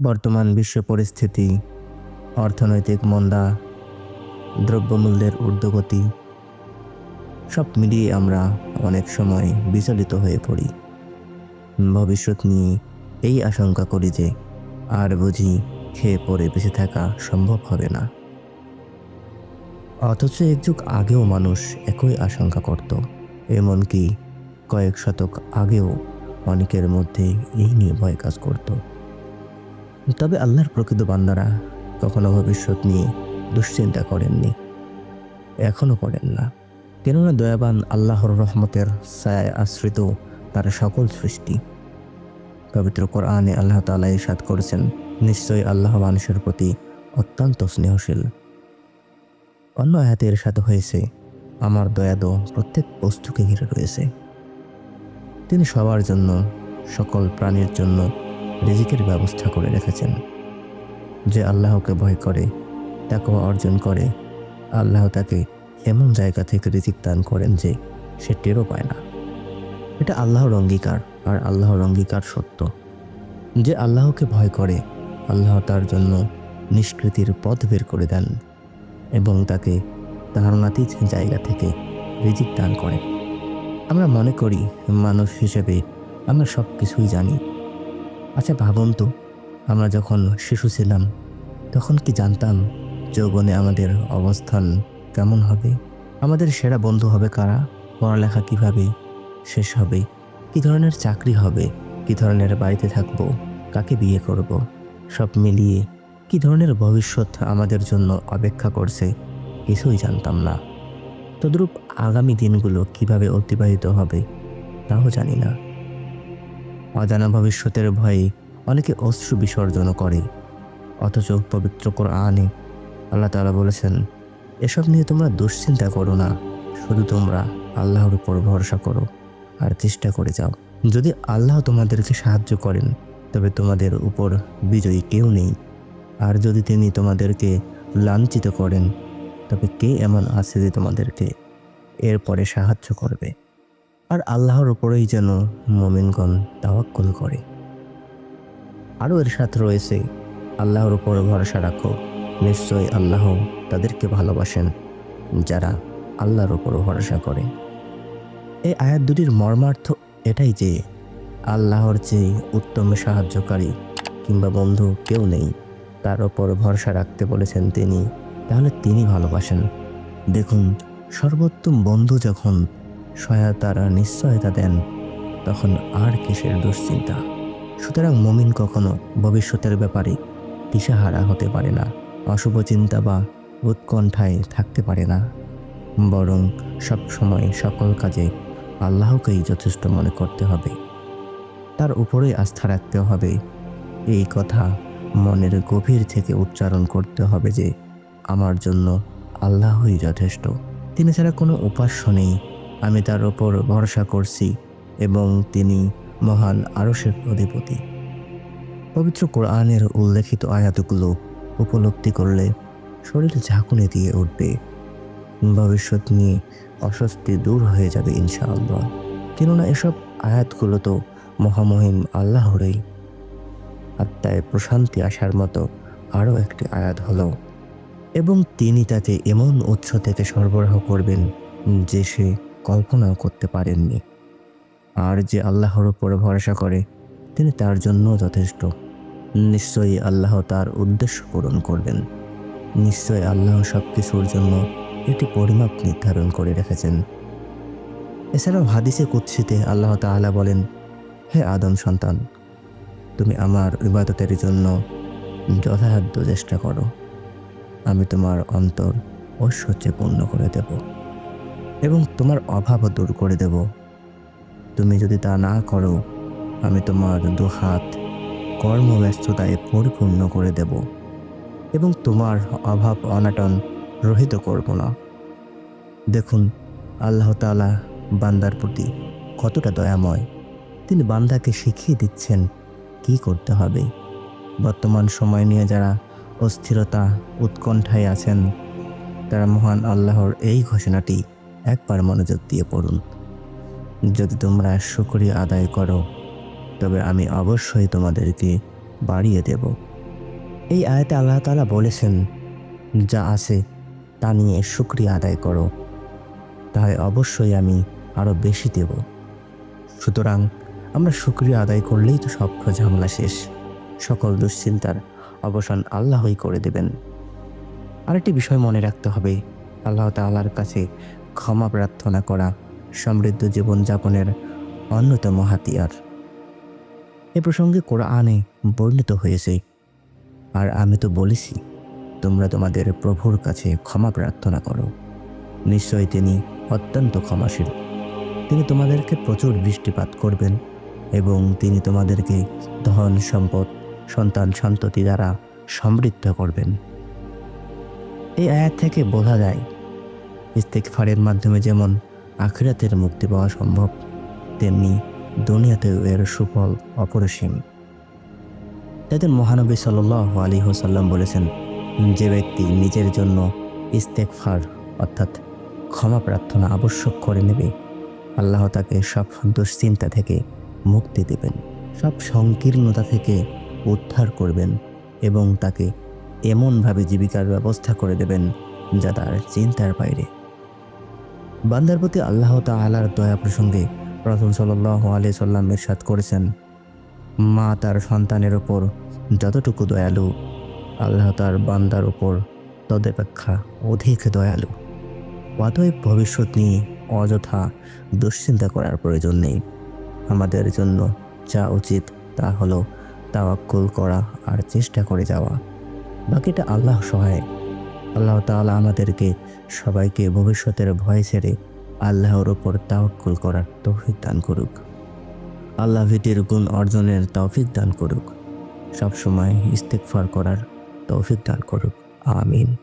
বর্তমান বিশ্ব পরিস্থিতি, অর্থনৈতিক মন্দা, দ্রব্যমূল্যের ঊর্ধ্বগতি, সব মিলিয়ে আমরা অনেক সময় বিচলিত হয়ে পড়ি। ভবিষ্যৎ নিয়ে এই আশঙ্কা করি যে আর বুঝি খেয়ে পড়ে বেঁচে থাকা সম্ভব হবে না। অথচ এক যুগ আগেও মানুষ একই আশঙ্কা করত, এমনকি কয়েক শতক আগেও অনেকের মধ্যে এই নিয়ে ভয় কাজ করত। তবে আল্লাহর প্রকৃত বান্দারা কখনো ভবিষ্যৎ নিয়ে দুশ্চিন্তা করেননি এখনও করেন না। কেননা দয়াবান আল্লাহর রহমতের ছায় আশ্রিত তার সকল সৃষ্টি। পবিত্র কোরআনে আল্লাহ তালা ইসাদ করেছেন, নিশ্চয়ই আল্লাহ মানুষের প্রতি অত্যন্ত স্নেহশীল। অন্য আয়াতের সাথে হয়েছে, আমার দয়াদো প্রত্যেক বস্তুকে ঘিরে রয়েছে। তিনি সবার জন্য, সকল প্রাণীর জন্য রিজিকের ব্যবস্থা করে রেখেছেন। যে আল্লাহকে ভয় করে তাকে অর্জন করে, আল্লাহ তাকে এমন জায়গা থেকে রিজিক দান করেন যে সে টেরও পায় না। এটা আল্লাহর অঙ্গীকার আর আল্লাহর অঙ্গীকার সত্য। যে আল্লাহকে ভয় করে, আল্লাহ তার জন্য নিষ্কৃতির পথ বের করে দেন এবং তাকে ধারণাতীত জায়গা থেকে রিজিক দান করেন। আমরা মনে করি, মানুষ হিসেবে আমরা সব কিছুই জানি। আচ্ছা ভাবুন তো, আমরা যখন শিশু ছিলাম, তখন কি জানতাম যৌবনে আমাদের অবস্থান কেমন হবে? আমাদের সেরা বন্ধু হবে কারা? পড়ালেখা কীভাবে শেষ হবে? কি ধরনের চাকরি হবে? কি ধরনের বাড়িতে থাকব? কাকে বিয়ে করব? সব মিলিয়ে কি ধরনের ভবিষ্যৎ আমাদের জন্য অপেক্ষা করছে? কিছুই জানতাম না। তদ্রূপ আগামী দিনগুলো কীভাবে অতিবাহিত হবে, তাও জানি না। অজানা ভবিষ্যতের ভয়ে অনেকে অশ্রু বিসর্জন করে। অথচ পবিত্র কোরআনে আল্লাহ তালা বলেছেন, এসব নিয়ে তোমরা দুশ্চিন্তা করো না, শুধু তোমরা আল্লাহর উপর ভরসা করো আর চেষ্টা করে যাও। যদি আল্লাহ তোমাদেরকে সাহায্য করেন, তবে তোমাদের উপর বিজয়ী কেউ নেই। আর যদি তিনি তোমাদেরকে লাঞ্ছিত করেন, তবে কে এমন আছে যে তোমাদেরকে এরপরে সাহায্য করবে? আর আল্লাহর উপরেই যেন মোমিনগণ তাওয়াক্কুল করে। আরও এর সাথে রয়েছে, আল্লাহর উপর ভরসা রাখো, নিশ্চয়ই আল্লাহ তাদেরকে ভালোবাসেন, যারা আল্লাহর উপর ভরসা করে। এই আয়াত দুটির মর্মার্থ এটাই যে, আল্লাহর চেয়ে উত্তম সাহায্যকারী কিংবা বন্ধু কেউ নেই, তার ওপর ভরসা রাখতে বলেছেন তিনি, তাহলে তিনি ভালোবাসেন। দেখুন, সর্বোত্তম বন্ধু যখন সহায়তার নিশ্চয়তা দেন, তখন আর কিসের দুশ্চিন্তা? সুতরাং মমিন কখনো ভবিষ্যতের ব্যাপারে দিশাহারা হতে পারে না, অশুভ চিন্তা বা উৎকণ্ঠায় থাকতে পারে না। বরং সব সময় সকল কাজে আল্লাহকেই যথেষ্ট মনে করতে হবে। তার উপরেই আস্থা রাখতে হবে। এই কথা মনের গভীর থেকে উচ্চারণ করতে হবে যে, আমার জন্য আল্লাহই যথেষ্ট। তিনি ছাড়া কোনো উপাস্য নেই। আমি তার ওপর ভরসা করছি এবং তিনি মহান আরশের অধিপতি। পবিত্র কোরআনের উল্লেখিত আয়াতগুলো উপলব্ধি করলে শরীর ঝাঁকুনি দিয়ে উঠবে। ভবিষ্যৎ নিয়ে অস্বস্তি দূর হয়ে যাবে ইনশাআল্লাহ। কেননা এসব আয়াতগুলো তো মহামহিম আল্লাহরই। আত্মায় প্রশান্তি আসার মতো আরও একটি আয়াত হলো, এবং তিনি তাতে এমন উৎস থেকে সরবরাহ করবেন যে সে কল্পনাও করতে পারেননি। আর যে আল্লাহর উপর ভরসা করে, তিনি তার জন্য যথেষ্ট। নিশ্চয়ই আল্লাহ তার উদ্দেশ্য পূরণ করবেন। নিশ্চয় আল্লাহ সব কিছুর জন্য একটি পরিমাপ নির্ধারণ করে রেখেছেন। এছাড়াও হাদিসে কুৎসিতে আল্লাহ তাআলা বলেন, হে আদম সন্তান, তুমি আমার ইবাদতের জন্য যথাসাধ্য চেষ্টা করো। আমি তোমার অন্তর ঐশ্বর্যে পূর্ণ করে দেব। এবং তোমার অভাবও দূর করে দেব। তুমি যদি তা না করো, আমি তোমার দুহাত কর্মব্যস্ততায় পরিপূর্ণ করে দেব এবং তোমার অভাব অনাটন রহিত করব না। দেখুন, আল্লাহ তাআলা বান্দার প্রতি কতটা দয়াময়। তিনি বান্দাকে শিখিয়ে দিচ্ছেন কি করতে হবে। বর্তমান সময় নিয়ে যারা অস্থিরতা উৎকণ্ঠায় আছেন, তারা মহান আল্লাহর এই ঘোষণাটি একবার মনোযোগ দিয়ে পড়ুন। যদি তোমরা শুকরিয়া আদায় করো, তবে আমি অবশ্যই তোমাদেরকে বাড়িয়ে দেব। এই আয়াতে আল্লাহ তাআলা বলেছেন, যা আছে তা নিয়ে শুক্রিয়া আদায় করো। তাহলে অবশ্যই আমি আরও বেশি দেব। সুতরাং আমরা শুক্রিয়া আদায় করলেই তো সব ঝামেলা শেষ। সকল দুশ্চিন্তার অবসান আল্লাহই করে দেবেন। আরেকটি বিষয় মনে রাখতে হবে, আল্লাহ তাআলার কাছে ক্ষমা প্রার্থনা করা সমৃদ্ধ জীবনযাপনের অন্যতম হাতিয়ার। এ প্রসঙ্গে কোরআনে বর্ণিত হয়েছে, আর আমি তো বলেছি, তোমরা তোমাদের প্রভুর কাছে ক্ষমা প্রার্থনা করো। নিশ্চয়ই তিনি অত্যন্ত ক্ষমাশীল। তিনি তোমাদেরকে প্রচুর বৃষ্টিপাত করবেন এবং তিনি তোমাদেরকে ধন সম্পদ, সন্তান সন্ততি দ্বারা সমৃদ্ধ করবেন। এই আয়াত থেকে বোঝা যায় ইস্তেকফারের মাধ্যমে যেমন আখিরাতের মুক্তি পাওয়া সম্ভব, তেমনি দুনিয়াতেও এর সুফল অপরিসীম। তাদের মহানবী সাল আলী হোসাল্লাম বলেছেন, যে ব্যক্তি নিজের জন্য ইস্তেকফার অর্থাৎ ক্ষমা প্রার্থনা আবশ্যক করে নেবে, আল্লাহ তাকে সব দুশ্চিন্তা থেকে মুক্তি দেবেন, সব সংকীর্ণতা থেকে উদ্ধার করবেন এবং তাকে এমনভাবে জীবিকার ব্যবস্থা করে দেবেন যা তার চিন্তার বাইরে। বান্দার প্রতি আল্লাহ তাআলার দয়া প্রসঙ্গে রসুল সাল্লাহ আলি সাল্লাম ইরশাদ করেছেন, মা তার সন্তানের ওপর যতটুকু দয়ালু, আল্লাহ তার বান্দার ওপর তদপেক্ষা অধিক দয়ালু। অতএব ভবিষ্যৎ নিয়ে অযথা দুশ্চিন্তা করার প্রয়োজন নেই। আমাদের জন্য যা উচিত তা হলো তাওয়াক্কুল করা আর চেষ্টা করে যাওয়া। বাকিটা আল্লাহ সহায়। আল্লাহ তালা আমাদেরকে সবাইকে ভবিষ্যতের ভয় ছেড়ে আল্লাহর ওপর তাওয়াক্কুল করার তৌফিক দান করুক। আল্লাহ ভীতির গুণ অর্জনের তৌফিক দান করুক। সবসময় ইস্তেকফার করার তৌফিক দান করুক। আমিন।